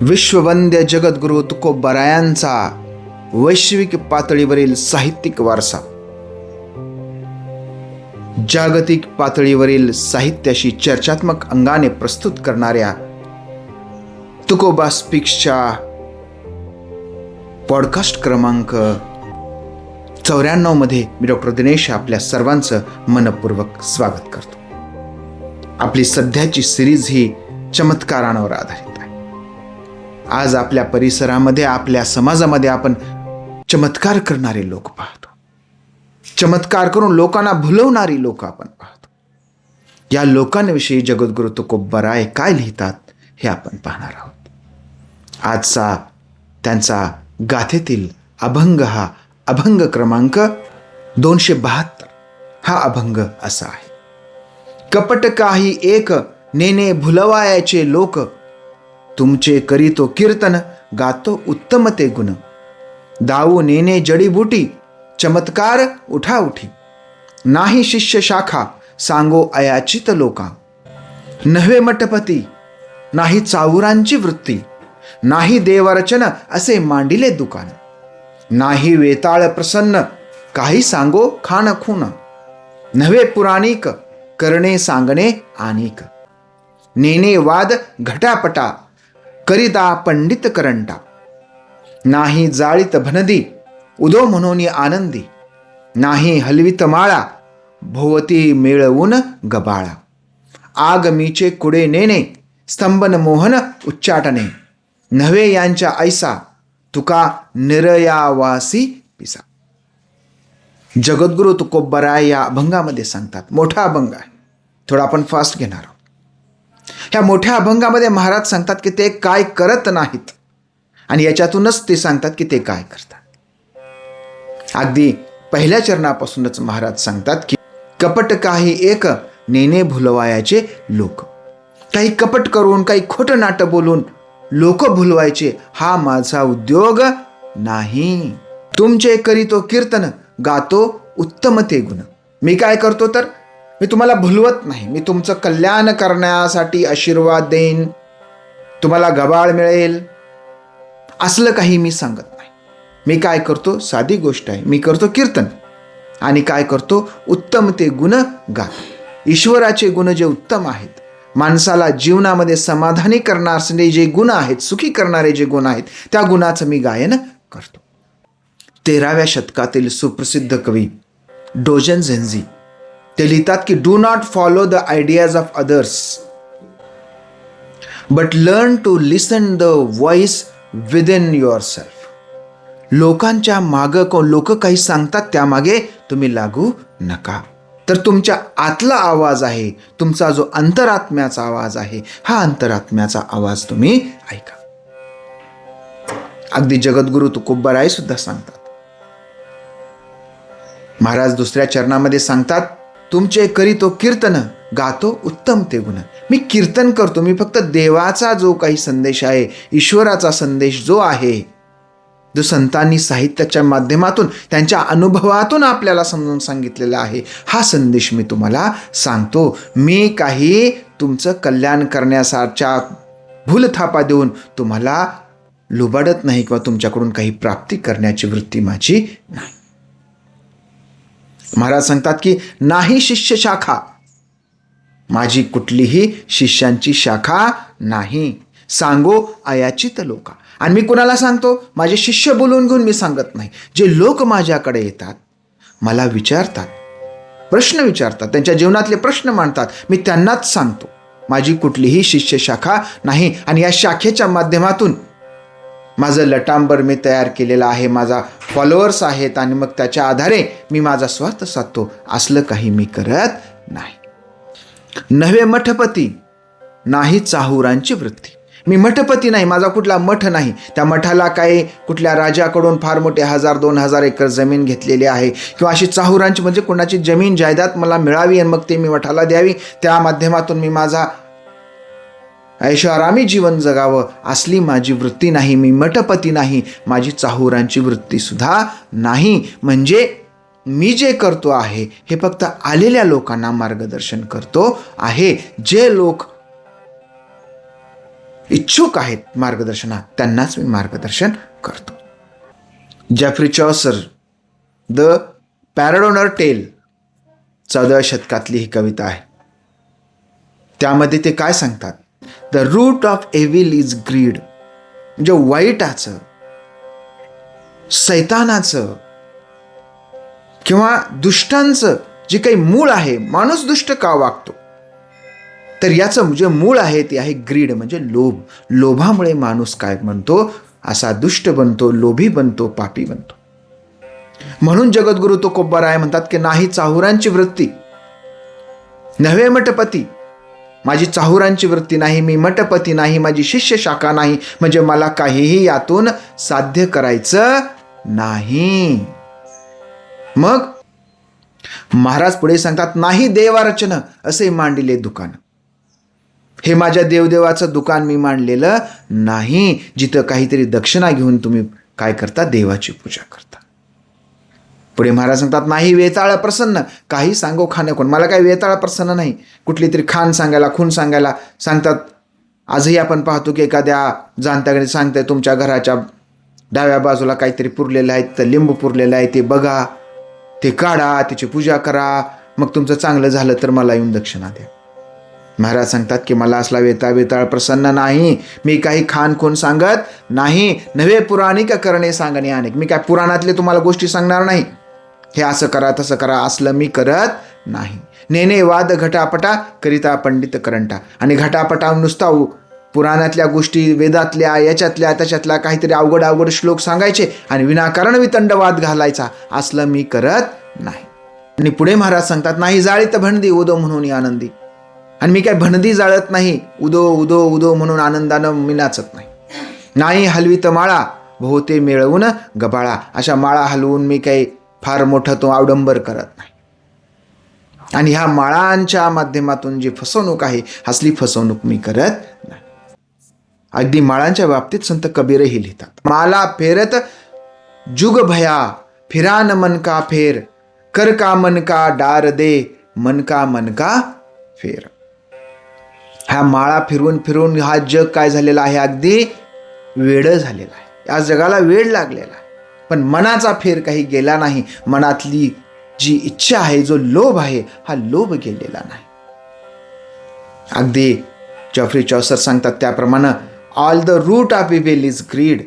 विश्ववंद्य जगद्गुरु तुकोबरायांचा वैश्विक पातळीवरील साहित्यिक वारसा. जागतिक पातळीवरील साहित्याशी चर्चात्मक अंगाने प्रस्तुत करणाऱ्या तुकोबा स्पीक्सच्या पॉडकास्ट क्रमांक चौऱ्याण्णवमध्ये मी डॉक्टर दिनेश आपल्या सर्वांचं मनपूर्वक स्वागत करतो. आपली सध्याची सिरीज ही चमत्कारांवर आधारित. आहे आज आपल्या परिसरामध्ये आपल्या समाजामध्ये आपण चमत्कार करणारे लोक पाहतो. चमत्कार करून लोकांना भुलवणारी लोक आपण पाहतो. या लोकांविषयी जगद्गुरु तुकोबराय काय लिहितात हे आपण पाहणार आहोत. आजचा त्यांचा गाथेतील अभंग हा अभंग क्रमांक दोनशे बहात्तर. हा अभंग असा आहे. कपट काही एक नेने भुलवायाचे लोक तुमचे करीतो कीर्तन गातो उत्तम ते गुण. दाऊ नेने जडीबुटी चमत्कार उठा उठी. नाही शिष्य शाखा सांगो अयाचित लोका. नव्हे मठपती नाही चावुरांची वृत्ती. नाही देवरचन असे मांडिले दुकान. नाही वेताळ प्रसन्न काही सांगो खाण खून नव्हे पुराणिक करणे सांगणे आणिक नेने वाद घटापटा करिता पंडित करंटा. नाही जाळीत भनदी उदो म्हणून आनंदी. नाही हलवित माळा भोवती मिळवून गबाळा. आगमीचे कुडे नेणे स्तंभन मोहन उच्चाटणे. नव्हे यांच्या ऐसा तुका निरयावासी पिसा. जगद्गुरु तुकोबराय या अभंगामध्ये सांगतात मोठा अभंग आहे. थोडा आपण फास्ट घेणार आहोत. ह्या मोठ्या अभंगामध्ये महाराज सांगतात की ते काय करत नाहीत. आणि याच्यातूनच ते सांगतात की ते काय करतात. अगदी पहिल्या चरणापासूनच महाराज सांगतात की कपट काही एक नेने भुलवायाचे लोक. काही कपट करून काही खोटं नाटं बोलून लोक भुलवायचे हा माझा उद्योग नाही. तुमचे करीतो कीर्तन गातो उत्तम ते गुण. मी काय करतो तर मी तुम्हाला भुलवत नाही. मी तुमचं कल्याण करण्यासाठी आशीर्वाद देईन. तुम्हाला गबाळ मिळेल. असलं काही मी सांगत नाही. मी काय करतो? साधी गोष्ट आहे. मी करतो कीर्तन. आणि काय करतो? उत्तम ते गुण गातो. ईश्वराचे गुण जे उत्तम आहेत माणसाला जीवनामध्ये समाधानी करणारे जे गुण आहेत सुखी करणारे जे गुण आहेत त्या गुणाचं मी गायन करतो. तेराव्या शतकातील सुप्रसिद्ध कवी डोजन झेन्झी ते लिहितात की do not follow the ideas of others but learn to listen the voice within yourself लोकांच्या मागं को लोक काही सांगतात त्यामागे तुम्ही लागू नका. तर तुमच्या आतला आवाज आहे तुमचा जो अंतरात्म्याचा आवाज आहे हा अंतरात्म्याचा आवाज तुम्ही ऐका. अगदी जगद्गुरु तुकोबराय सुद्धा सांगतात. महाराज दुसऱ्या चरणामध्ये सांगतात तुमचे करीतो कीर्तन गातो उत्तम ते गुण. मी कीर्तन करतो मी फक्त देवाचा जो काही संदेश आहे ईश्वराचा संदेश जो आहे जो संतांनी साहित्याच्या माध्यमातून त्यांच्या अनुभवातून आपल्याला समजून सांगितलेला आहे हा संदेश मी तुम्हाला सांगतो. मी काही तुमचं कल्याण करण्यासारख्या भूलथापा देऊन तुम्हाला लुबाडत नाही किंवा तुमच्याकडून काही प्राप्ती करण्याची वृत्ती माझी नाही. महाराज सांगतात की नाही शिष्य शाखा. माझी कुठलीही शिष्यांची शाखा नाही. सांगो अयाचित लोका. आणि मी कुणाला सांगतो? माझे शिष्य बोलून घेऊन मी सांगत नाही. जे लोक माझ्याकडे येतात मला विचारतात. प्रश्न विचारतात. त्यांच्या जीवनातले प्रश्न मांडतात. मी त्यांनाच सांगतो. माझी कुठलीही शिष्य शाखा नाही. आणि या शाखेच्या माध्यमातून माझं लटांबर मी तयार केलेलं आहे माझा फॉलोअर्स आहेत आणि मग त्याच्या आधारे मी माझा स्वार्थ साधतो. असलं काही मी करत नाही. नव्हे मठपती नाही चाहुरांची वृत्ती. मी मठपती नाही माझा कुठला मठ नाही. त्या मठाला काही कुठल्या राजाकडून फार मोठे हजार दोन हजार एकर जमीन घेतलेली आहे. किंवा अशी चाहुरांची म्हणजे कोणाची जमीन जायदाद मला मिळावी आणि मग ते मी मठाला द्यावी. त्या माध्यमातून मी माझा ऐशोआरामी जीवन जगावं असली माझी वृत्ती नाही मी मठपती नाही माझी चाहुरांची वृत्ती सुद्धा नाही. म्हणजे मी जे करतो आहे हे फक्त आलेल्या लोकांना मार्गदर्शन करतो आहे. जे लोक इच्छुक आहेत मार्गदर्शनात त्यांनाच मी मार्गदर्शन करतो. Geoffrey Chaucer the pardoner tale चौदाव्या शतकातली ही कविता आहे. त्यामध्ये ते काय सांगतात? The root of evil is greed म्हणजे वाईटाचं सैतानाचं किंवा दुष्टांचं जे काही मूळ आहे माणूस दुष्ट का वागतो? तर याचं जे मूळ आहे ते आहे ग्रीड म्हणजे लोभ. लोभामुळे माणूस काय म्हणतो असा दुष्ट बनतो लोभी बनतो पापी बनतो. म्हणून जगद्गुरु तो कोब्बाराय म्हणतात की नाही चाहुरांची वृत्ती. नव्हे मठपती. माझी चाहुरांची वृत्ती नाही मी मठपती नाही माझी शिष्य शाखा नाही म्हणजे मला काहीही यातून साध्य करायचं नाही. मग महाराज पुढे सांगतात नाही देवारचन असे मांडिले दुकान. हे माझ्या देवदेवाचं दुकान मी मांडलेलं नाही जिथं काहीतरी दक्षिणा घेऊन तुम्ही काय करता? देवाची पूजा करता. पुढे महाराज सांगतात नाही वेताळा प्रसन्न. काही सांगो खाणं कोण? मला काही वेताळा प्रसन्न नाही. कुठली तरी खाण सांगायला खून सांगायला सांगतात. आजही आपण पाहतो की एखाद्या जाणत्याकडे सांगताय तुमच्या घराच्या डाव्या बाजूला काहीतरी पुरलेलं आहे तर लिंबू पुरलेलं आहे ते बघा ते काढा त्याची पूजा करा मग तुमचं चांगलं झालं तर मला येऊन दक्षिणा द्या. महाराज सांगतात की मला असला वेताळ वेताळ प्रसन्न नाही. मी काही खान खून सांगत नाही. नवे पुराणिक करणे सांगणे अनेक. मी काय पुराणातले तुम्हाला गोष्टी सांगणार नाही. हे असं करा तसं करा असलं मी करत नाही. नेने वाद घटापटा करिता पंडित करंटा. आणि घटापटा नुसता उ- पुराणातल्या गोष्टी वेदातल्या याच्यातल्या त्याच्यातल्या काहीतरी अवघड अवघड श्लोक सांगायचे आणि विनाकारण वितंड वाद घालायचा असलं मी करत नाही. आणि पुढे महाराज सांगतात नाही जाळीत भणदी उदो म्हणून आनंदी. आणि मी काय भणदी जाळत नाही उदो उदो उदो म्हणून आनंदानं मी नाचत नाही. नाही हलवीत माळा भोवते मिळवून गबाळा. अशा माळा हलवून मी काही फार मोठं तो अवडंबर करत नाही. आणि ह्या माळांच्या माध्यमातून जी फसवणूक आहे असली फसवणूक मी करत नाही. अगदी माळांच्या बाबतीत संत कबीरही लिहितात. माला फेरत जुग भया फिरान मन का फेर कर का मन का डार दे मन का मन का फेर. ह्या माळा फिरून फिरून हा जग काय झालेला आहे? अगदी वेड झालेला आहे. या जगाला वेळ लागलेला आहे. पण मनाचा फेर काही गेला नाही. मनातली जी इच्छा आहे जो लोभ आहे हा लोभ गेलेला नाही. अगदी जॉफ्री चॉसर सांगतात त्याप्रमाणे all the root of evil is greed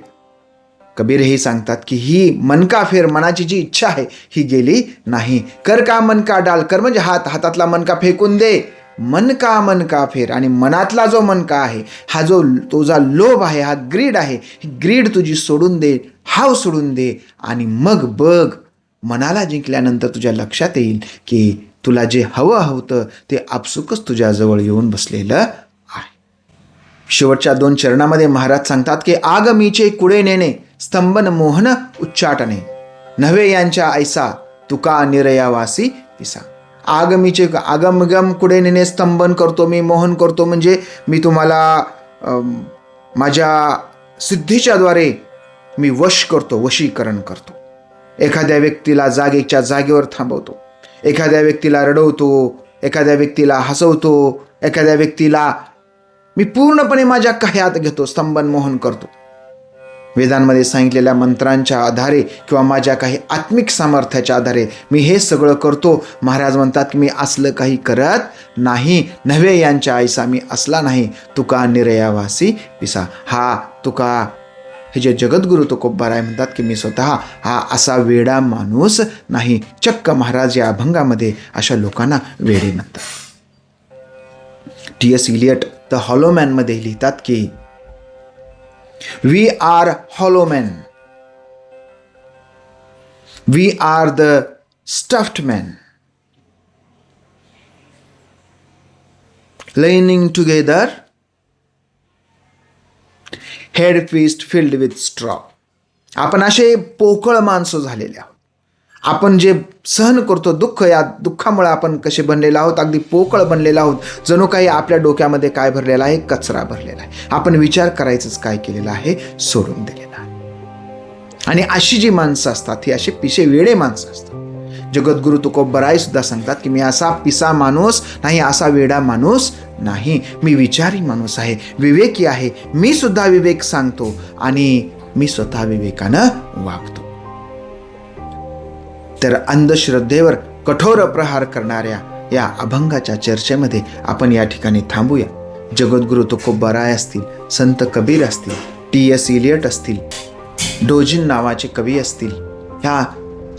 Kabir हे सांगतात की ही मनका फेर मनाची जी इच्छा आहे ही गेली नाही. कर का मनका डाल कर म्हणजे हात हातातला मनका फेकून दे. मन का मन का फेर आणि मनातला जो मनका आहे हा जो तुझा लोभ आहे हा ग्रीड आहे ही ग्रीड तुझी सोडून दे हाव सोडून दे आणि मग बघ मनाला जिंकल्यानंतर तुझ्या लक्षात येईल की तुला जे हवं हवतं ते आपसुकच तुझ्याजवळ येऊन बसलेलं आहे. शेवटच्या दोन चरणामध्ये महाराज सांगतात की आगमीचे कुडे नेणे स्तंभन मोहन उच्चाटणे. नव्हे यांच्या ऐसा तुका निरयावासी पिसा. आगमीचे आगमगम कुडे नेणे स्तंभन करतो मी मोहन करतो म्हणजे मी तुम्हाला माझ्या सिद्धीच्याद्वारे मी वश करतो वशीकरण करतो. एखाद्या व्यक्तीला जागेच्या जागेवर थांबवतो एखाद्या व्यक्तीला रडवतो एखाद्या व्यक्तीला हसवतो एखाद्या व्यक्तीला मी पूर्णपणे माझ्या कह्यात घेतो स्तंभन मोहन करतो. वेदांमध्ये सांगितलेल्या मंत्रांच्या आधारे किंवा माझ्या काही आत्मिक सामर्थ्याच्या आधारे मी हे सगळं करतो. महाराज म्हणतात की मी असलं काही करत नाही. नव्हे यांच्या आईसा मी असला नाही. तुका निरयावासी पिसा. हा तुका. हे जे जगद्गुरु तुकोबाराय म्हणतात की मी स्वतः हा असा वेडा माणूस नाही. चक्क महाराज या अभंगामध्ये अशा लोकांना वेडे म्हणतात. टी एस इलियट द हॉलोमॅनमध्ये लिहितात की we are hollow men we are the stuffed men leaning together headpiece filled with straw आपण असे पोकळ माणसं झालेले आहोत आपण जे सहन करतो दुःख या दुःखामुळे आपण कसे बनलेलो आहोत अगदी पोकळ बनलेलो आहोत. जणू काही आपल्या डोक्यामध्ये काय भरलेला आहे? कचरा भरलेला आहे. आपण विचार करायचंच काय केलेलं आहे? सोडून दिलेला आहे. आणि अशी जी माणसं असतात ही अशी पिसे वेडे माणसं असतात. जगद्गुरु तुकोबराय सुद्धा सांगतात की मी असा पिसा माणूस नाही असा वेडा माणूस नाही. मी विचारी माणूस आहे विवेकी आहे. मी सुद्धा विवेक सांगतो आणि मी स्वतः विवेकानं वागतो. तर अंधश्रद्धेवर कठोर प्रहार करणाऱ्या या अभंगाच्या चर्चेमध्ये आपण या ठिकाणी थांबूया. जगद्गुरु तुकोबराय असतील संत कबीर असतील टी एस इलियट असतील डोजिन नावाचे कवी असतील ह्या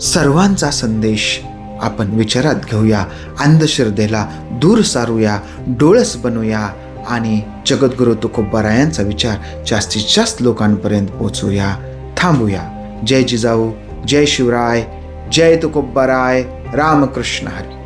सर्वांचा संदेश आपण विचारात घेऊया अंधश्रद्धेला दूर सारूया डोळस बनूया आणि जगद्गुरु तुकोबरायांचा विचार जास्तीत जास्त लोकांपर्यंत पोचूया थांबूया. जय जिजाऊ जय शिवराय. जय तुकोबराय रामकृष्ण हरी।